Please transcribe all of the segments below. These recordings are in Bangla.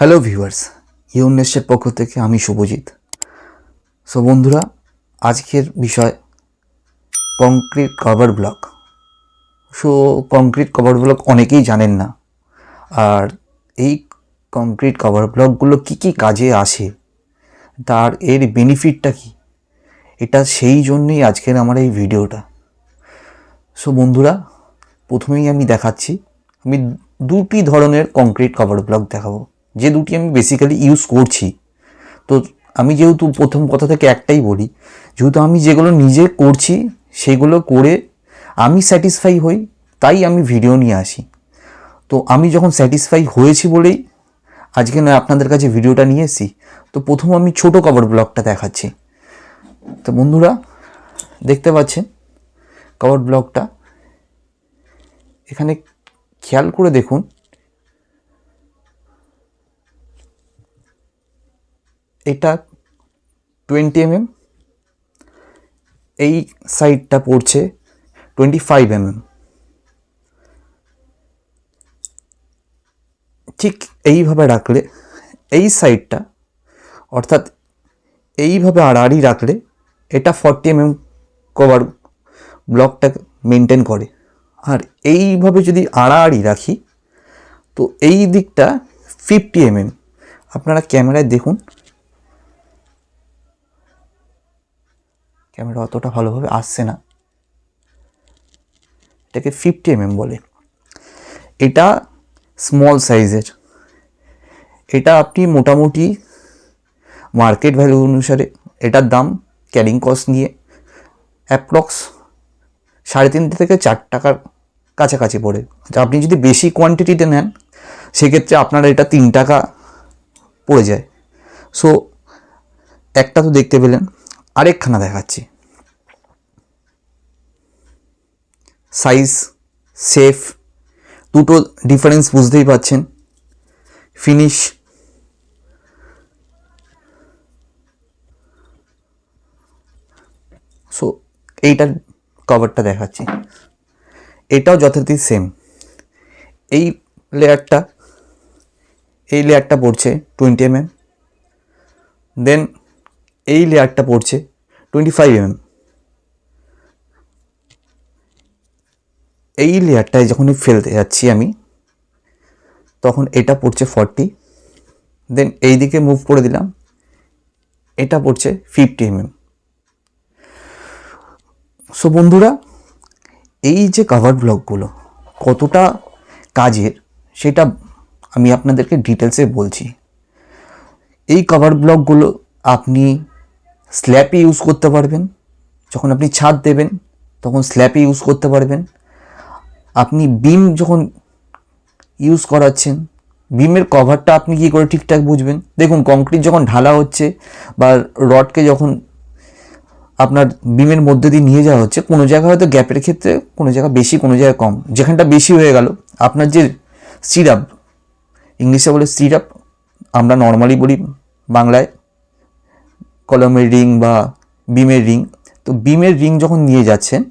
হ্যালো ভিউয়ার্স ইউনেসের পক্ষ থেকে আমি শুভজিৎ। সো বন্ধুরা, আজকের বিষয় concrete cover block so concrete cover block অনেকেই জানেন না। আর এই কংক্রিট কভার ব্লকগুলো কী কী কাজে আসে, তার এর বেনিফিটটা কী? এটা সেই জন্যই আজকের আমার এই ভিডিওটা। সো বন্ধুরা, প্রথমেই আমি দেখাচ্ছি, আমি দুটি ধরনের কংক্রিট কভার ব্লক দেখাবো। যে দুটি আমি বেসিক্যালি ইউজ করছি। তো আমি যেহেতু প্রথম কথা থেকে একটাই বলি, যেহেতু আমি যেগুলো নিজে করছি, সেগুলো করে আমি স্যাটিসফাই হই, তাই আমি ভিডিও নিয়ে আসি। তো আমি যখন স্যাটিসফাই হয়েছি বলেই, আজকে নয়, আপনাদের কাছে ভিডিওটা নিয়ে এসেছি। তো প্রথম আমি ছোট কভার ব্লকটা দেখাচ্ছি। তো বন্ধুরা, দেখতে পাচ্ছেন কভার ব্লকটা এখানে খেয়াল করে দেখুন এটা টোয়েন্টি এমএম এই সাইডটা পড়ছে টোয়েন্টি ফাইভ এমএম ঠিক এইভাবে রাখলে, এই সাইডটা অর্থাৎ এইভাবে আড়াআড়ি রাখলে, এটা ফর্টি এমএম কভার ব্লকটা মেনটেন করে। আর এইভাবে যদি আড়াআড়ি রাখি, তো এই দিকটা ফিফটি এমএম আপনারা ক্যামেরায় দেখুন ক্যামেরা অতটা ভালোভাবে আসছে না। এটাকে ফিফটি এমএম বলে। এটা স্মল সাইজের এটা আপনি মোটামুটি মার্কেট ভ্যালু অনুসারে এটার দাম ক্যারিং কস্ট নিয়ে অ্যাপ্রক্স সাড়ে তিন থেকে চার টাকার কাছাকাছি পড়ে। আপনি যদি বেশি কোয়ান্টিটিতে নেন, সেক্ষেত্রে আপনার এটা তিন টাকা পড়ে যায়। সো একটা তো দেখতে পেলেন আরেকখানা দেখাচ্ছি। সাইজ সেফ দুটো ডিফারেন্স বুঝতেই পাচ্ছেন। ফিনিশ সো এইটার কভারটা দেখাচ্ছি। এটাও যথারীতি সেম এই লেয়ারটা এই লেয়ারটা পড়ছে টোয়েন্টি এমএম দেন এই লেয়ারটা পড়ছে টোয়েন্টি ফাইভ এমএম এই লেয়ারটায় যখনই ফেলতে যাচ্ছি আমি, তখন এটা পড়ছে ফর্টি দেন এই দিকে মুভ করে দিলাম, এটা পড়ছে ফিফটি এমএম সো বন্ধুরা, এই যে কাভার ব্লকগুলো কতটা কাজের, সেটা আমি আপনাদেরকে ডিটেলসে বলছি। এই কভার ব্লকগুলো আপনি স্ল্যাপে ইউজ করতে পারবেন। যখন আপনি ছাদ দেবেন, তখন স্ল্যাপে ইউজ করতে পারবেন। আপনি বিম যখন ইউজ করাচ্ছেন বিমের কভারটা আপনি কী করে ঠিকঠাক বুঝবেন? দেখুন কংক্রিট যখন ঢালা হচ্ছে বা রডকে যখন আপনার বিমের মধ্যে দিয়ে নিয়ে যাওয়া হচ্ছে, কোনো জায়গায় হয়তো গ্যাপের ক্ষেত্রে, কোনো জায়গা বেশি, কোনো জায়গায় কম। যেখানটা বেশি হয়ে গেল, আপনার যে সিরাপ ইংলিশে বলে সিরাপ আমরা নর্মালি বলি বাংলায় কলমের রিং বা বিমের রিং। তো বিমের রিং যখন নিয়ে যাচ্ছেন,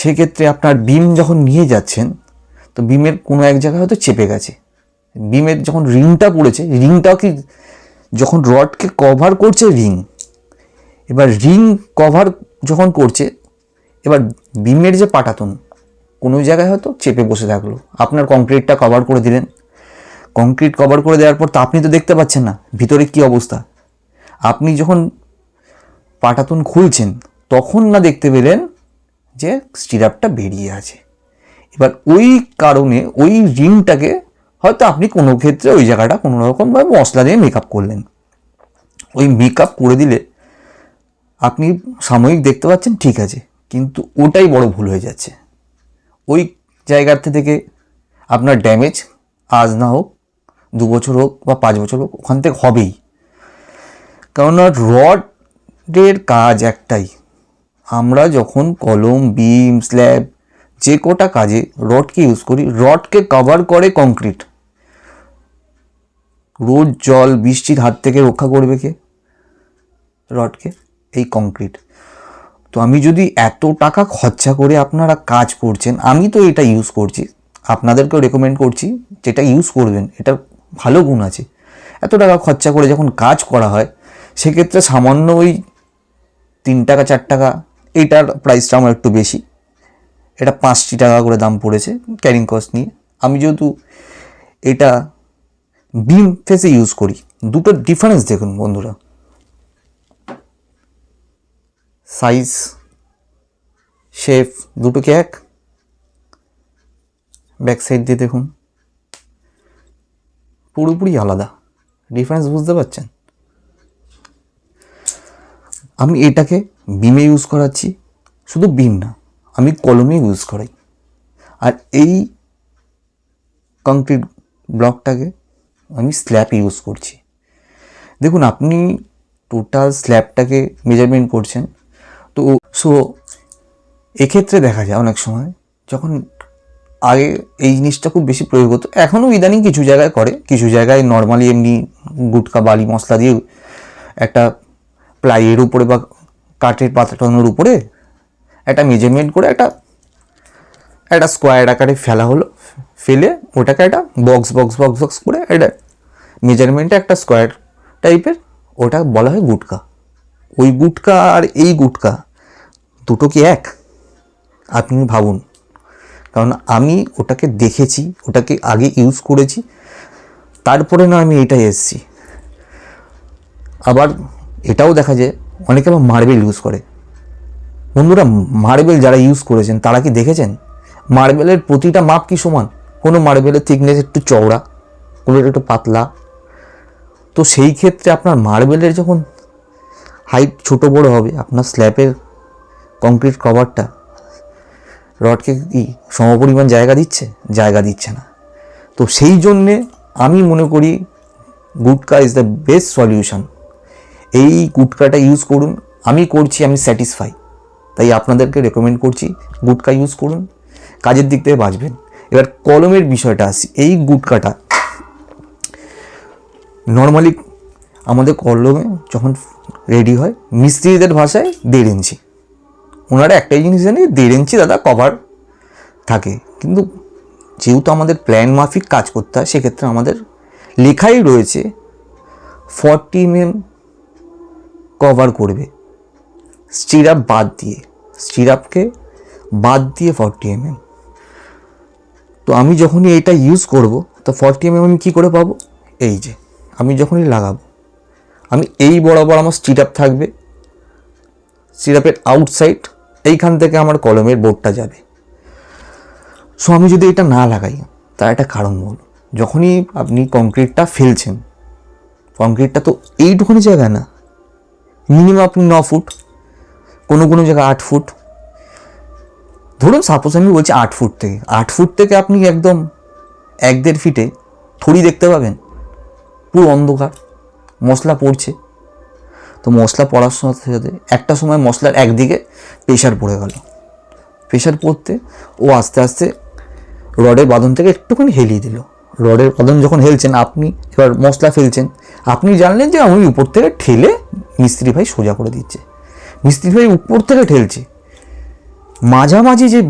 সেক্ষেত্রে আপনার বিম যখন নিয়ে যাচ্ছেন, তো বিমের কোনো এক জায়গায় হয়তো চেপে গেছে। বিমের যখন রিংটা পড়েছে, রিংটাও কি যখন রডকে কভার করছে রিং, এবার রিং কভার যখন করছে, এবার বিমের যে পাটাতন, কোনো জায়গায় হয়তো চেপে বসে থাকল। আপনার কংক্রিটটা কভার করে দিলেন। কংক্রিট কভার করে দেওয়ার পর তো আপনি তো দেখতে পাচ্ছেন না, ভিতরে কি অবস্থা? আপনি যখন পাটাতন খুলছেন, তখন না দেখতে পেলেন যে স্টিরাপটা বেরিয়ে আছে। এবার ওই কারণে ওই রিংটাকে হয়তো আপনি কোনো ক্ষেত্রে ওই জায়গাটা কোনো রকমভাবে মশলা দিয়ে মেকআপ করলেন। ওই মেকআপ করে দিলে আপনি সাময়িক দেখতে পাচ্ছেন, ঠিক আছে, কিন্তু ওটাই বড় ভুল হয়ে যাচ্ছে। ওই জায়গাতে থেকে আপনার ড্যামেজ আজ না হোক, দু বছর হোক বা পাঁচ বছর হোক, ওখান থেকে হবেই। কেননা রডের কাজ একটাই। আমরা যখন কলম, বিম, স্ল্যাব যে কোটা কাজে রডকে ইউজ করি, রডকে কভার করে কংক্রিট রোদ জল, বৃষ্টির হাত থেকে রক্ষা করবে কে? রডকে, এই কংক্রিট তো আমি যদি এত টাকা খরচা করে আপনারা কাজ করছেন, আমি তো এটা ইউজ করছি। আপনাদেরকেও রেকমেন্ড করছি যেটা ইউজ করবেন এটা ভালো গুণ আছে। এত টাকা খরচা করে যখন কাজ করা হয় সেক্ষেত্রে সামান্য ওই তিন টাকা, চার টাকা এইটার প্রাইসটা আমার একটু বেশি। এটা পাঁচটি টাকা করে দাম পড়েছে ক্যারিং কস্ট নিয়ে। আমি যেহেতু এটা বিম ফেসে ইউজ করি দুটোর ডিফারেন্স দেখুন বন্ধুরা। সাইজ শেপ দুটো কি এক। ব্যাক সাইড দিয়ে দেখুন। পুরোপুরি আলাদা। ডিফারেন্স বুঝতে পারছেন? আমি এটাকে বিমে ইউজ করাচ্ছি, শুধু বিম না, আমি কলমে ইউজ করাই। আর এই কংক্রিট ব্লকটাকে আমি স্ল্যাব ইউজ করছি। দেখুন, আপনি টোটাল স্ল্যাবটাকে মেজারমেন্ট করছেন, তো সো এক্ষেত্রে দেখা যায় অনেক সময়, যখন আগে এই জিনিসটা খুব বেশি প্রয়োগ হতো, এখনও ইদানিং কিছু জায়গায় করে, কিছু জায়গায় নর্মালি এমনি গুটকা, বালি মশলা দিয়ে একটা প্লাইয়ের উপরে বা কাঠের পাতাটানোর উপরে একটা মেজারমেন্ট করে একটা একটা স্কোয়ার আকারে ফেলা হলো। ফেলে ওটাকে একটা বক্স বক্স বক্স বক্স করে একটা মেজারমেন্টে একটা স্কোয়ার টাইপের ওটা বলা হয় গুটকা। ওই গুটকা আর এই গুটকা দুটো কি এক? আপনি ভাবুন। কারণ আমি ওটাকে দেখেছি, ওটাকে আগে ইউজ করেছি, তারপরে না আমি এটাই এসেছি। আবার এটাও দেখা যায় অনেকে আবার মার্বেল ইউজ করে। বন্ধুরা মার্বেল যারা ইউজ করেছেন, তারা কি দেখেছেন? মার্বেলের প্রতিটা মাপ কি সমান? কোনো মার্বেলের থিকনেস একটু চওড়া কোনোটা একটু পাতলা। তো সেই ক্ষেত্রে আপনার মার্বেলের যখন হাইট ছোট বড় হবে, আপনার স্ল্যাবের কংক্রিট কভারটা রডকে কি সমপরিমাণ জায়গা দিচ্ছে? জায়গা দিচ্ছে না। তো সেই জন্যে আমি মনে করি gutka is the best solution এই গুটকাটা ইউজ করুন। আমি করছি, আমি স্যাটিসফাই তাই আপনাদেরকে রেকমেন্ড করছি, গুটকা ইউজ করুন। কাজের দিক থেকে বাঁচবেন। এবার কলমের বিষয়টা আসি। এই গুটকাটা নর্মালি আমাদের কলমে যখন রেডি হয়, মিস্ত্রিদের ভাষায় দেড় ইঞ্চি। ওনারা একটাই জিনিস জানি, দেড় ইঞ্চি দাদা কভার থাকে। কিন্তু যেহেতু আমাদের প্ল্যান মাফিক কাজ করতে হয়, সেক্ষেত্রে আমাদের লেখাই রয়েছে ফর্টি এম কভার করবে। স্টিরাপ বাদ দিয়ে স্টিরাপকে বাদ দিয়ে ফর্টি এম তো আমি যখনই এটা ইউজ করব, তো ফর্টি এম আমি কী করে পাবো? এই যে, আমি যখনই লাগাবো, আমি এই বরাবর আমার স্টিরাপ থাকবে। সিরাপের আউটসাইড এইখান থেকে আমার কলমের বোর্ডটা যাবে। সো আমি যদি এটা না লাগাই, তার একটা কারণ বল। যখনই আপনি কংক্রিটটা ফেলছেন কংক্রিটটা তো এইটুখানি জায়গা না মিনিমাম আপনি ন ফুট, কোনো কোনো জায়গায় আট ফুট। ধরুন সাপোজ আমি বলছি আট ফুট থেকে, আট ফুট থেকে আপনি একদম এক দেড় ফিটে থড়ি দেখতে পাবেন। পুরো অন্ধকার, মশলা পড়ছে। তো মশলা পড়ার সাথে সাথে একটা সময় মশলার একদিকে প্রেশার পড়ে গেল। প্রেশার পড়তে ও আস্তে আস্তে রডের বাঁধন থেকে একটুখানি হেলিয়ে দিল। রডের বাঁধন যখন হেলছেন, আপনি এবার মশলা ফেলছেন। আপনি জানলেন যে আমি উপর থেকে ঠেলে মিস্ত্রি ভাই সোজা করে দিচ্ছে। মিস্ত্রি ভাই উপর থেকে ঠেলছে। মাঝামাঝি যে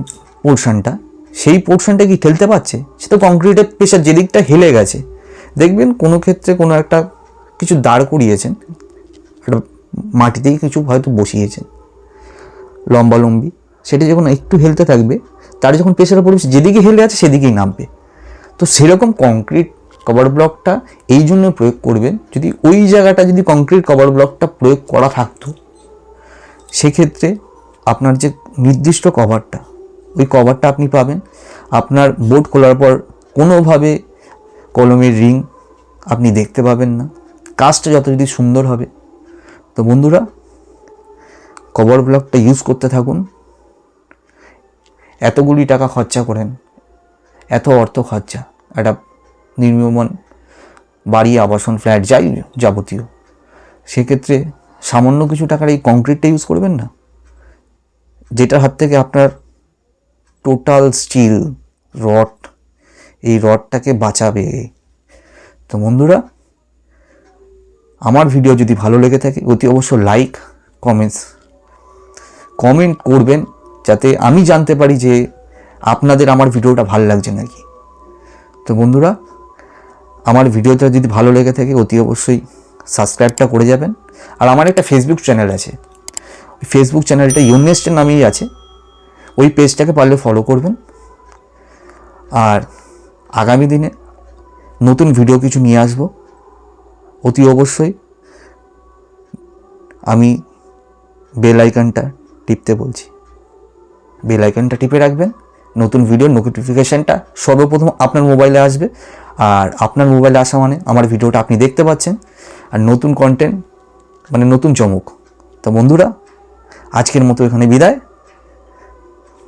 পোর্শনটা, সেই পোর্শনটা কি ঠেলতে পারছে? সে তো কংক্রিটের প্রেশার যেদিকটা হেলে গেছে। দেখবেন কোনো ক্ষেত্রে কোনো একটা কিছু দাঁড় করিয়েছেন, একটা মাটিতেই কিছু হয়তো বসিয়েছেন। লম্বা লম্বি সেটা যখন একটু হেলতে থাকবে, তার যখন প্রেশার পড়বে যেদিকে হেলে আছে সেদিকেই নামবে। তো সেরকম কংক্রিট কভার ব্লকটা এই জন্য প্রয়োগ করবেন যদি ওই জায়গাটা যদি কংক্রিট কভার ব্লকটা প্রয়োগ করা থাকতো, সেক্ষেত্রে আপনার যে নির্দিষ্ট কভারটা ওই কভারটা আপনি পাবেন। আপনার বোর্ড খোলার পর কোনোভাবে কলমের রিং আপনি দেখতে পাবেন না। কাজটা যত যদি সুন্দর হবে। তো বন্ধুরা কভার ব্লকটা ইউজ করতে থাকুন। এতগুলি টাকা খরচা করেন, এত অর্থ খরচা। একটা নির্মীয়মান বাড়ি, আবাসন, ফ্ল্যাট, যাই যাবতীয়। সেক্ষেত্রে সামান্য কিছু টাকার এই কংক্রিটটা ইউজ করবেন না? যেটার হাত থেকে আপনার টোটাল স্টিল রড এই রডটাকে বাঁচাবে। তো বন্ধুরা, আমার ভিডিও যদি ভালো লেগে থাকে, অতি অবশ্য লাইক কমেন্টস কমেন্ট করবেন, যাতে আমি জানতে পারি যে আপনাদের আমার ভিডিওটা ভালো লাগছে নাকি। তো বন্ধুরা আমার ভিডিওটা যদি ভালো লেগে থাকে, অতি অবশ্যই সাবস্ক্রাইবটা করে যাবেন। আর আমার একটা ফেসবুক চ্যানেল আছে। ওই ফেসবুক চ্যানেলটা ইউনেস্টের নামেই আছে। ওই পেজটাকে পারলে ফলো করবেন। আর আগামী দিনে নতুন ভিডিও কিছু নিয়ে আসব। অতি অবশ্যই আমি বেল আইকনটা টিপতে বলছি। বেল আইকনটা টিপে রাখবেন। নতুন ভিডিওর নোটিফিকেশানটা সর্বপ্রথম আপনার মোবাইলে আসবে। আর আপনার মোবাইলে আসা মানে আমার ভিডিওটা আপনি দেখতে পাচ্ছেন। আর নতুন কন্টেন্ট মানে নতুন চমক। তো বন্ধুরা, আজকের মতো এখানে বিদায়।